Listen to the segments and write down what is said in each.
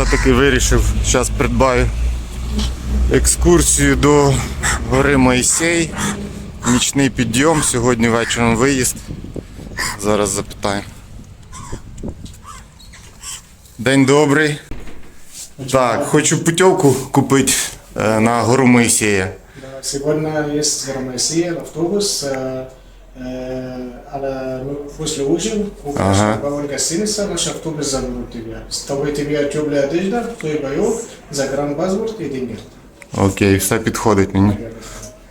Все-таки вирішив, зараз придбаю екскурсію до гори Моїсей. Нічний підйом, сьогодні вечором виїзд. Зараз запитаю. День добрий. Так, хочу путівку купити е, на гору Моїсея. Да, Сегодня есть Громесия, автобус, после ужин Ага. ага. гостиница наш автобус заберут тебя. С тобой тебе теплая одежда, твой боек, загранпаспорт и деньги. Окей, все підходить мені.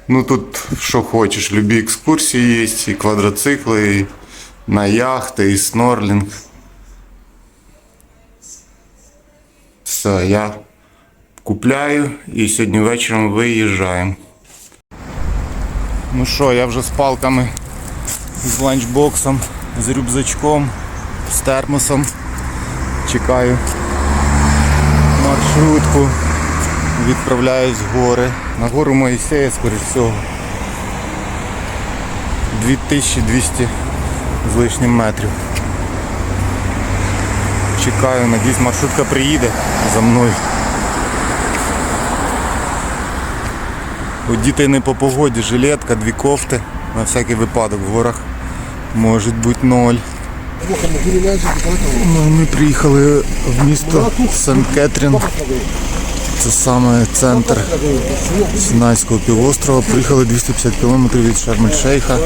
Ну тут що хочеш, любі екскурсії є, і квадроцикли, і на яхти, і снорлінг. Все, я купляю і сьогодні вечором виїжджаємо. Ну що, я вже з палками, з ланчбоксом, з рюкзачком, з термосом. Чекаю маршрутку. Відправляюсь в гори. На гору Моїсея, скоріш всього. 2200 з лишнім метрів. Чекаю, надіюсь, маршрутка приїде за мною. Одіти не по погоді, жилетка, дві кофти. На всякий випадок в горах може бути ноль. Ну, ми приїхали в місто Сент-Кетрін. Це саме центр Сінайського півострова. Приїхали 250 км від Шарм-ель-Шейха.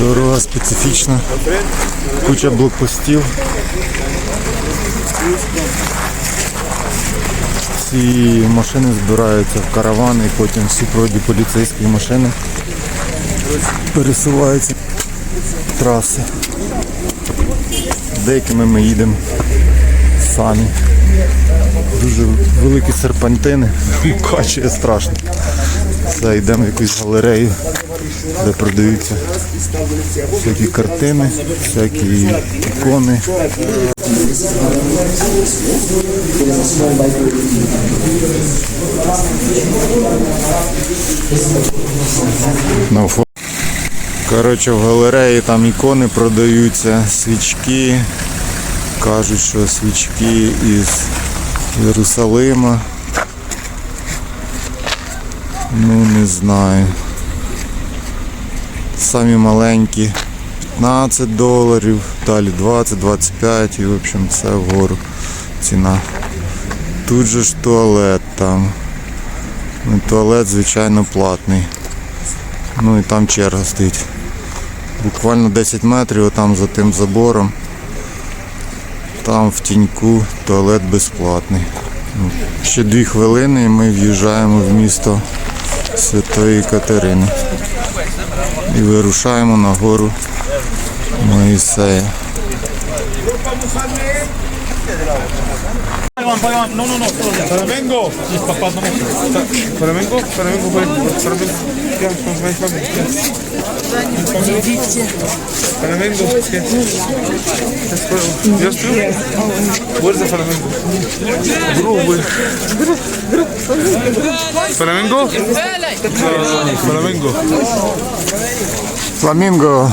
Дорога специфічна. Куча блокпостів. Ці машини збираються в каравани, потім в супроводі поліцейської машини пересуваються траси. Деякими ми їдемо самі. Дуже великі серпантини, качує страшно. Все, йдемо в якусь галерею, де продаються всякі картини, всякі ікони. На Коротше, в галереї там ікони продаються, свічки. Кажуть, що свічки із Єрусалима. Ну, не знаю. Самі маленькі 15 доларів, далі 20, 25 і в общем все вгору ціна. Тут же ж туалет там. Ну, туалет, звичайно, платний. Ну і там черга стоїть. Буквально 10 метрів отам за тим забором. Там в тіньку туалет безплатний. Ще дві хвилини і ми в'їжджаємо в місто Святої Катерини. І вирушаємо на гору Моїсея. No, no, no, Flamengo. Mis papás no me. Flamengo, Flamengo, Flamengo. Ya, Flamengo. Flamengo. Just two? Where's the Flamengo? Group, güey. Flamengo? Flamengo. Flamengo.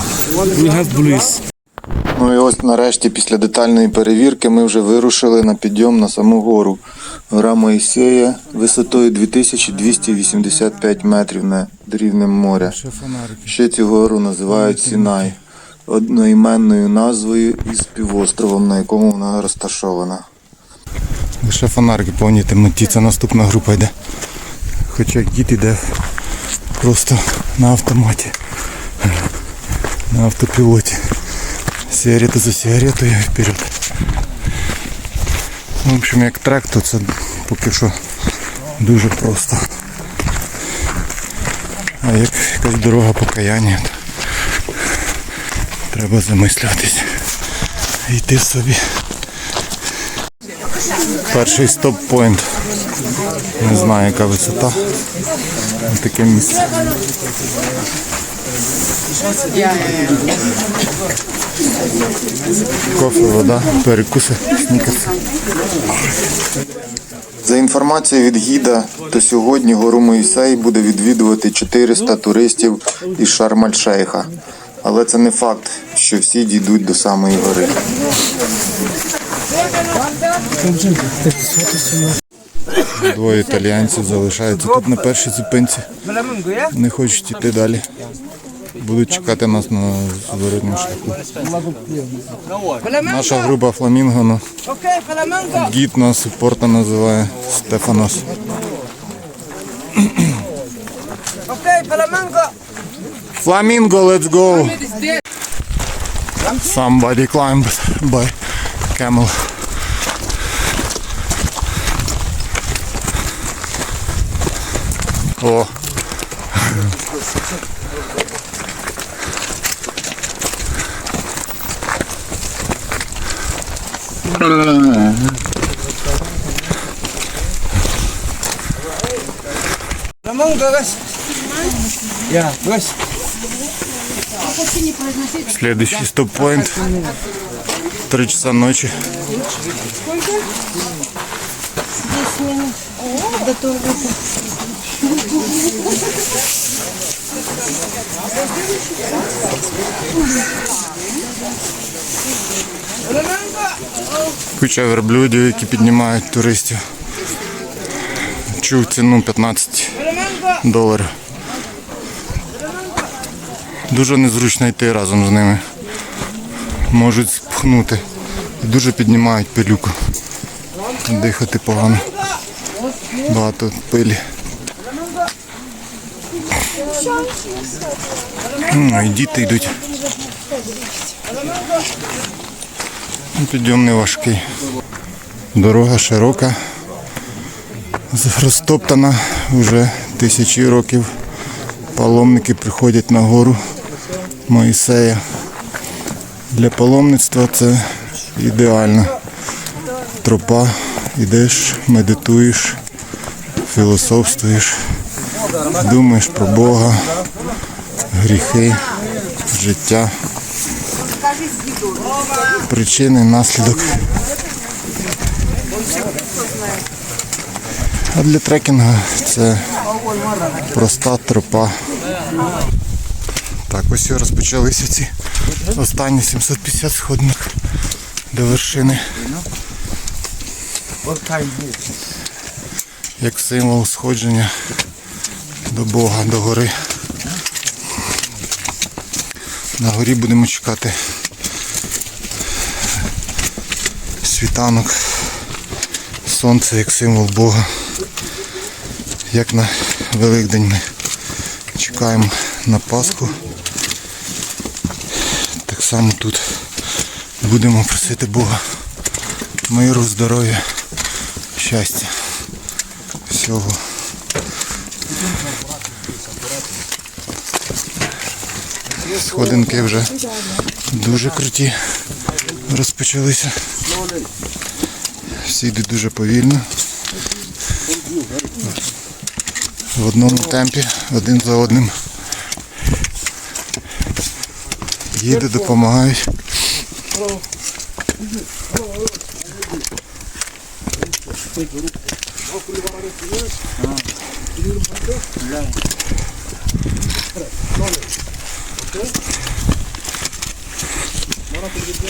We have police. Ось нарешті після детальної перевірки ми вже вирушили на підйом на саму гору. Гора Моїсея висотою 2285 метрів над рівнем моря. Ще цю гору називають Сінай, одноіменною назвою із півостровом, на якому вона розташована. Лише фонарики повні темноті, це наступна група йде. Хоча дід йде просто на автоматі, на автопілоті. Сигарета за сигаретою вперед. В общем, як трек, то це поки що дуже просто. А як якась дорога покаяння, то треба замислюватись. Йти собі. Перший стоп-пойнт. Не знаю, яка висота. Таке місце. Кофе, вода, перекуси, снікерси. За інформацією від гіда, то сьогодні гору Моїсей буде відвідувати 400 туристів із Шарм-аль-Шейха. Але це не факт, що всі дійдуть до самої гори. Двоє італіянців залишаються тут на першій зупинці. Не хочуть йти далі. Будуть чекати нас на зворотньому шляху. Наша група Фламінго, гід нас супорта називає Стефанос. Окей, фламенко. Flamingo, let's go. Somebody climbed by camel. О. раз. Я, раз. Следующий стоп-поинт. Три часа ночи. Куча верблюдів, які піднімають туристів. Чув ціну 15 доларів. Дуже незручно йти разом з ними. Можуть спхнути. Дуже піднімають пилюку. Дихати погано. Багато пилі. Ну, і діти йдуть. Ну, Підйом не важкий. Дорога широка, розтоптана вже тисячі років. Паломники приходять на гору Моїсея. Для паломництва це ідеальна тропа. Йдеш, медитуєш, філософствуєш, думаєш про Бога, гріхи, життя, причини, наслідок. А для трекінгу це проста тропа. Так, ось розпочалися ці останні 750 сходинок до вершини. Як символ сходження до Бога, до гори. На горі будемо чекати світанок, сонце як символ Бога. Як на Великдень ми чекаємо на Пасху. Так само тут будемо просити Бога миру, здоров'я, щастя, всього. Сходинки вже дуже круті розпочалися. Всі йдуть дуже повільно. В одному темпі, один за одним. Їде, допомагають.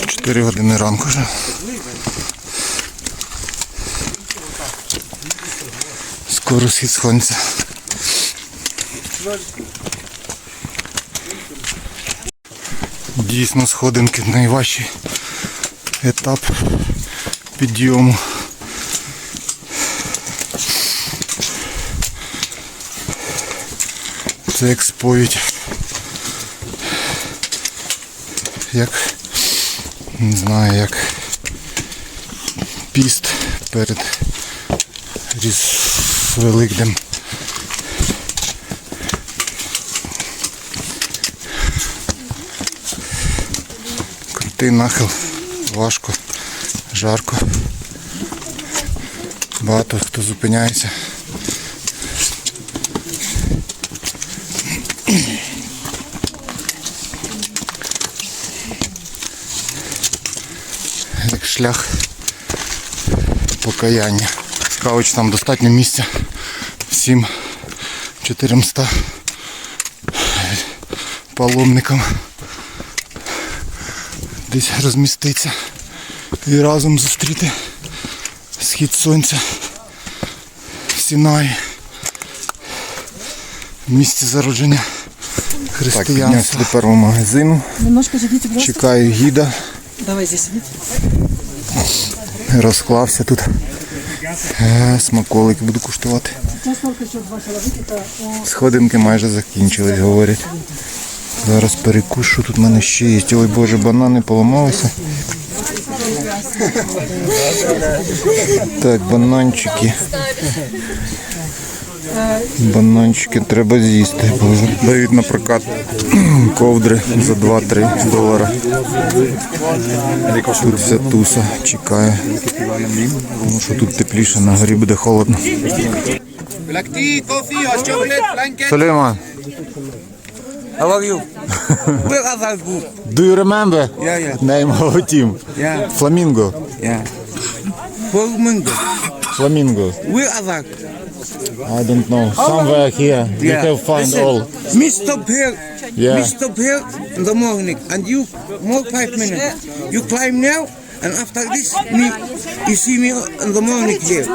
Чотири години ранку вже. Скоро схід сонця. Дійсно сходинки найважчий етап підйому. Це як сповідь. Як не знаю, як піст перед різ Великдем. Крутий нахил, важко, жарко. Багато хто зупиняється. Як шлях покаяння. Кавич там достатньо місця всім 400 паломникам десь розміститься. і разом зустріти схід сонця в Сінаї. В місці зародження християнства. Так, до першого магазину. Немножко. Чекаю гіда. Давай здесь. Розклався тут. Е, Смаколики буду куштувати. Человека. Сходинки майже закінчились, говорять. Зараз перекушу, тут в мене ще є. Ой боже, банани поламалися. Так, бананчики. Бананчики треба з'їсти, дають на прокат ковдри за 2-3 долара. Тут вся туса чекає. Тому що тут тепліше, на горі буде холодно. Black How are you? Where are those boots? do you remember Yeah, yeah. name of our team? Yeah, Flamingo. yeah. Flamingo. Flamingo. Where are they? I don't know. Somewhere here. We Yeah. have find Listen, all. Me stop here. Yeah. Me stop here in the morning, and you more five minutes. You climb now, and after this, me, you see me in the morning here.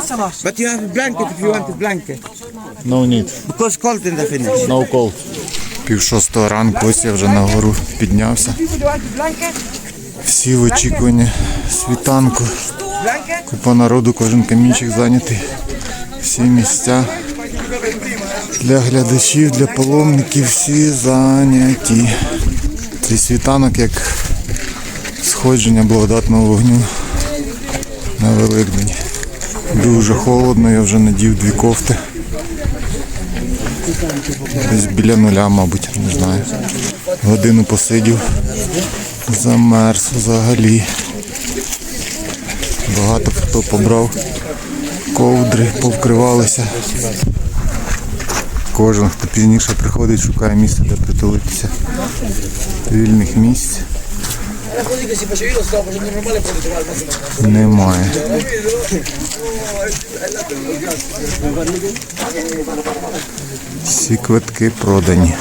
But you have a blanket if you want a blanket, No need. because cold in the finish. No cold. Пів шостого ранку, ось я вже на гору піднявся. Всі в очікуванні світанку. Купа народу, кожен камінчик зайнятий. Всі місця для глядачів, для паломників, всі зайняті. Цей світанок як сходження благодатного вогню на Великдень. Дуже холодно, я вже надів дві кофти. Десь біля нуля, мабуть, не знаю. Годину посидів, замерз взагалі. Багато хто побрав ковдри, повкривалися. Кожен, хто пізніше приходить, шукає місце, де притулитися. Вільних місць немає. Всі квитки продані.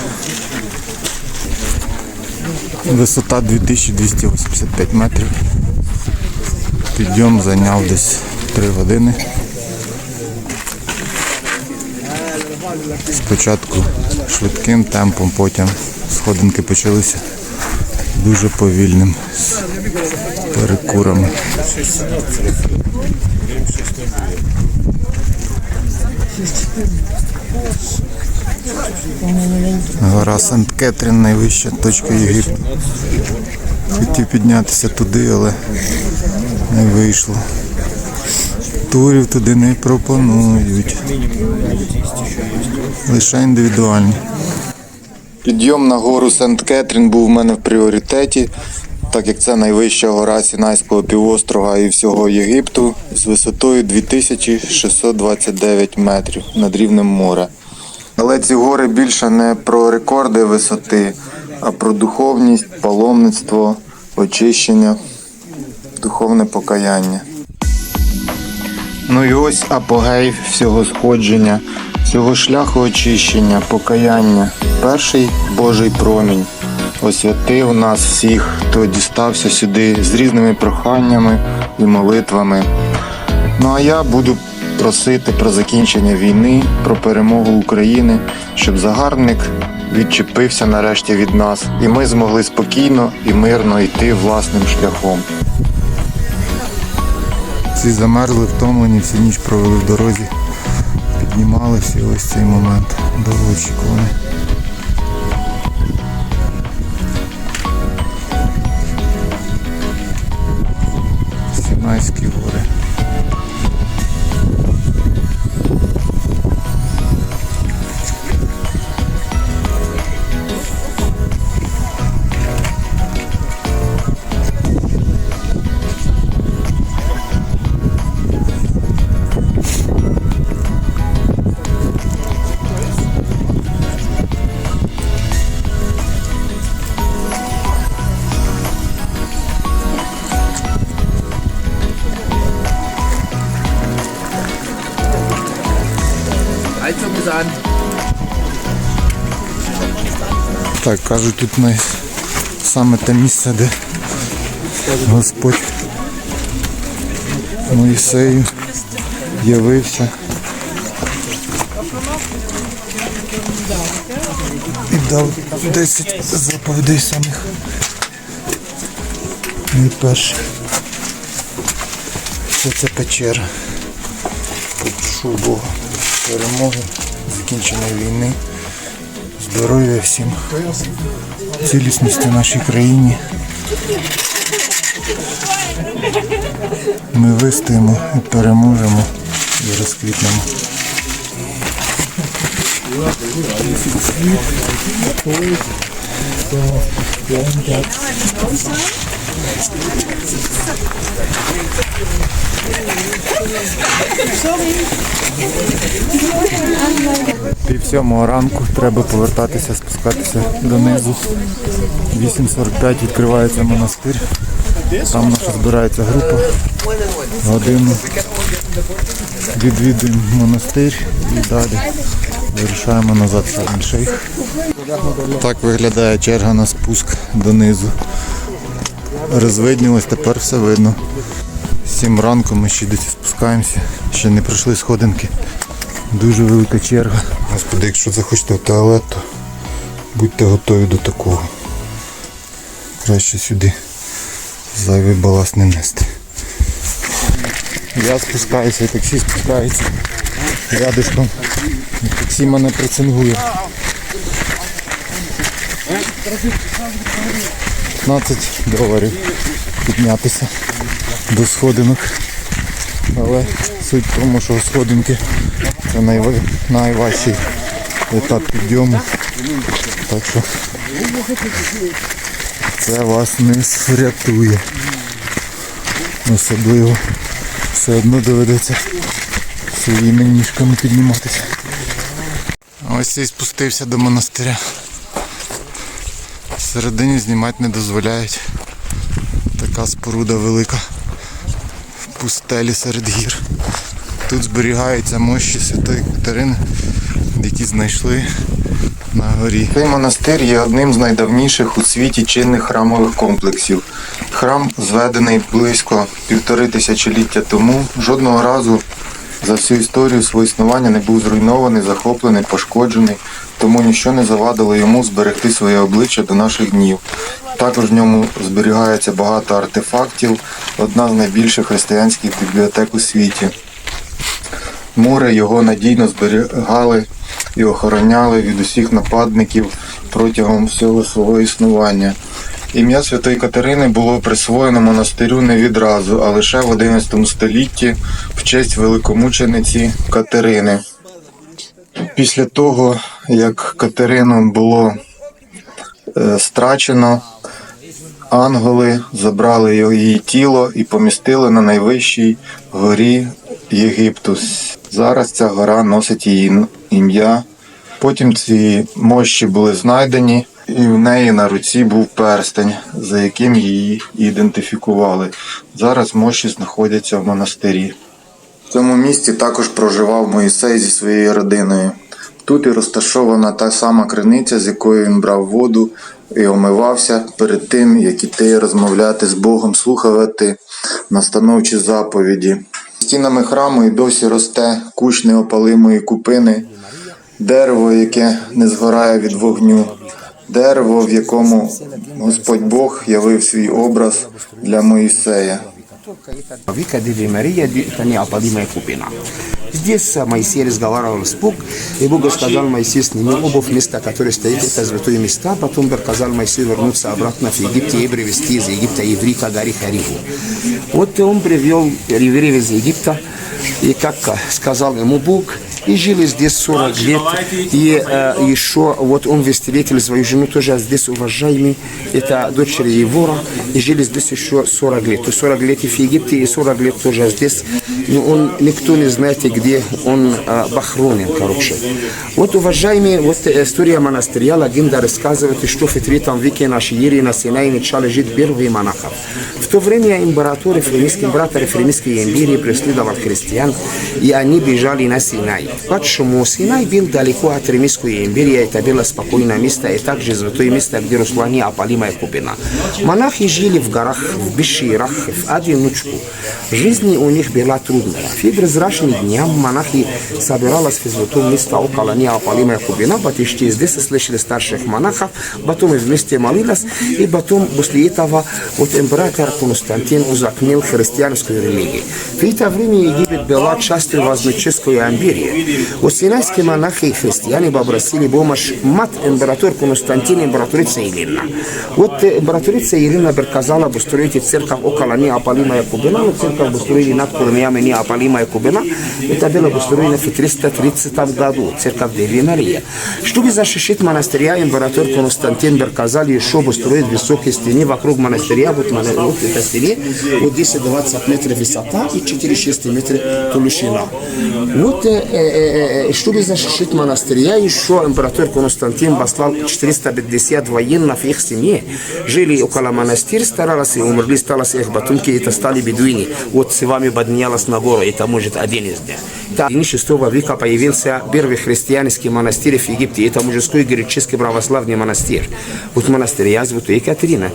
Висота 2285 метрів. Підйом зайняв десь 3 години. Спочатку швидким темпом, потім сходинки почалися дуже повільним з перекурами. Гора Сант-Кетрін найвища точка Єгипту. Хотів піднятися туди, але не вийшло. Турів туди не пропонують. Лише індивідуальні. Підйом на гору Сент-Кетрін був у мене в пріоритеті, так як це найвища гора Сінайського півострова і всього Єгипту з висотою 2629 метрів над рівнем моря. Але ці гори більше не про рекорди висоти, а про духовність, паломництво, очищення, духовне покаяння. Ну і ось апогей всього сходження, цього шляху очищення, покаяння. Перший Божий промінь освятив нас всіх, хто дістався сюди з різними проханнями і молитвами. Ну а я буду просити про закінчення війни, про перемогу України, щоб загарбник відчепився нарешті від нас, і ми змогли спокійно і мирно йти власним шляхом. Всі замерзли, втомлені, всю ніч провели в дорозі, піднімалися і ось цей момент довгоочікуваний. mais que ouro. Né? Так, кажуть, тут най... саме те місце, де Господь Моїсею явився. І дав 10 заповідей самих. Найперше. Це це печера. Прошу Бога. Перемоги, закінчення війни. Здоров'я всім. Цілісності нашій країні. Ми вистоїмо і переможемо і розквітнемо. Пів сьомого ранку треба повертатися, спускатися донизу. 8.45 відкривається монастир. Там наша збирається група. Годину відвідуємо монастир і далі вирушаємо назад Шарм-Шейх. Так виглядає черга на спуск донизу. Розвиднілось, тепер все видно. Сім ранку ми ще десь спускаємося, ще не пройшли сходинки. Дуже велика черга. Господи, якщо захочете в туалет, то будьте готові до такого. Краще сюди зайвий баласт не нести. Я спускаюся, і таксі спускається. Рядишком. Таксі мене прицингує. 15 доларів піднятися до сходинок. Але суть в тому, що сходинки це найва- найважчий етап підйому. Так що це вас не врятує. Особливо все одно доведеться своїми ніжками підніматися. Ось і спустився до монастиря. Всередині знімати не дозволяють. Така споруда велика. В пустелі серед гір. Тут зберігаються мощі Святої Катерини, які знайшли на горі. Цей монастир є одним з найдавніших у світі чинних храмових комплексів. Храм зведений близько півтори тисячоліття тому. Жодного разу за всю історію свого існування не був зруйнований, захоплений, пошкоджений, тому ніщо не завадило йому зберегти своє обличчя до наших днів. Також в ньому зберігається багато артефактів, одна з найбільших християнських бібліотек у світі. Мури його надійно зберігали і охороняли від усіх нападників протягом всього свого існування. Ім'я Святої Катерини було присвоєно монастирю не відразу, а лише в XI столітті в честь великомучениці Катерини. Після того, як Катерину було е, страчено, ангели забрали її тіло і помістили на найвищій горі Єгипту. Зараз ця гора носить її ім'я. Потім ці мощі були знайдені, і в неї на руці був перстень, за яким її ідентифікували. Зараз мощі знаходяться в монастирі. В цьому місці також проживав Моїсей зі своєю родиною. Тут і розташована та сама криниця, з якої він брав воду і омивався перед тим, як іти розмовляти з Богом, слухати настановчі заповіді. Стінами храму і досі росте кущ неопалимої купини, дерево, яке не згорає від вогню, дерево, в якому Господь Бог явив свій образ для Моїсея. Вика Деви Мария, это неопалимая купина. Здесь Моисей разговаривал с Бог, и Бог сказал Моисею, сними обувь места, которое стоит, это святые места. Потом приказал Моисею вернуться обратно в Египет и привезти из Египта еврика Гарри Хариву. Вот он привел евреев из Египта, и как сказал ему Бог, и жили здесь 40 лет. И э, еще вот он встретил свою жену тоже здесь уважаемый, это дочери Евора, и жили здесь еще 40 лет. То есть 40 лет в Египте и 40 лет тоже здесь. Но он, никто не знает, где он э, похоронен, короче. Вот, уважаемые, вот история монастыря, легенда рассказывает, что в третьем веке на Шиире на Синае начали жить первые монахи. В то время император Ефремийский, император Ефремийской империи преследовал христиан, и они бежали на Синай. Почему Синай был далеко от Римской империи, это было спокойное место, и также святое место, где росла неопалимая купина. Монахи жили в горах, в пещерах, в одиночку. Жизнь у них была трудная. В прозрачные дни монахи собирались в святом месте около неопалимая купина, потому что здесь слышали старших монахов, потом вместе молились, и потом после этого вот император Константин узаконил христианскую религию. В это время Египет была частью Восточной империи. Вот синайские монахи и христиане попросили помощь мать император Константин, императрица Елена. Вот э, императрица Елена приказала построить церковь около Неаполима Кубина, но церковь построили над корнями Неаполима Кубина. Это было построено в 330 году, церковь Деви Мария. Чтобы защитить монастыря, император Константин приказал еще построить высокие стены вокруг монастыря, вот, мона- вот это стене, вот 10-20 метров высота и 4-6 метров толщина. Вот, э, э, э, чтобы защитить монастыря, еще император Константин послал 450 военных в их семье. Жили около монастыря, старались и умерли, старались их потомки, это стали бедуины. Вот с вами поднялась на гору, это может один из них. Так, в 6 века появился первый христианский монастырь в Египте. Это мужской греческий православный монастырь. Вот монастырь я зовут Екатерина.